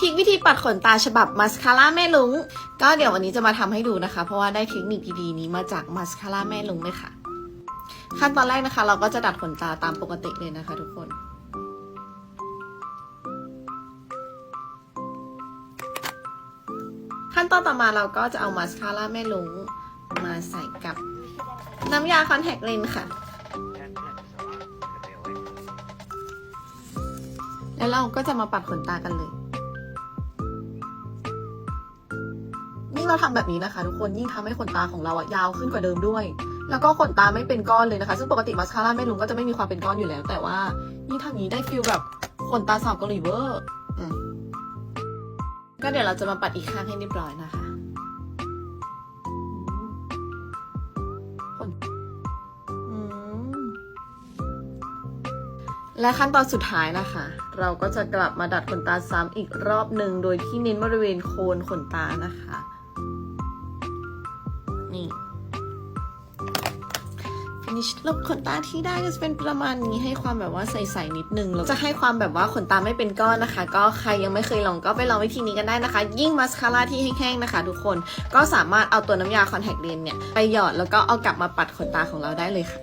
ทริควิธีปัดขนตาฉบับมัสคาร่าแม่ลุง ก็เดี๋ยววันนี้จะมาทำให้ดูนะคะ เพราะว่าได้เทคนิคดีๆนี้มาจากมัสคาร่าแม่ลุงเลยค่ะ ขั้นตอนแรกนะคะ เราก็จะดัดขนตาตามปกติเลยนะคะ ทุกคน ขั้นตอนต่อมาเราก็จะเอามัสคาร่าแม่ลุงมาใส่กับน้ำยาคอนแทคเลนส์ค่ะแล้วเราก็จะมาปัดขนตากันเลย ยิ่งเราทำแบบนี้นะคะ ทุกคนยิ่งทำให้ขนตาของเราอะยาวขึ้นกว่าเดิมด้วย แล้วก็ขนตาไม่เป็นก้อนเลยนะคะ ซึ่งปกติมาสคาร่าแม่ลุงก็จะไม่มีความเป็นก้อนอยู่แล้ว แต่ว่ายิ่งทำอย่างนี้ได้ฟิลแบบขนตาสาวเกาหลีเวอร์อืมก็เดี๋ยวเราจะมาปัดอีกข้างให้เรียบร้อยนะคะและขั้นตอนสุดท้ายนะคะ เราก็จะกลับมาดัดขนตาซ้ำอีกรอบหนึ่งโดยที่เน้นบริเวณโคนขนตานะคะ นี่ finish ลบขนตาที่ได้ก็จะเป็นประมาณนี้ให้ความแบบว่าใสๆนิดนึงแล้วจะให้ความแบบว่าขนตาไม่เป็นก้อนนะคะ ก็ใครยังไม่เคยลองก็ไปลองวิธีนี้กันได้นะคะ ยิ่งมาสคาร่าที่แห้งๆนะคะ ทุกคนก็สามารถเอาตัวน้ำยาคอนแทคเลนส์เนี่ยไปหยอดแล้วก็เอากลับมาปัดขนตาของเราได้เลยค่ะ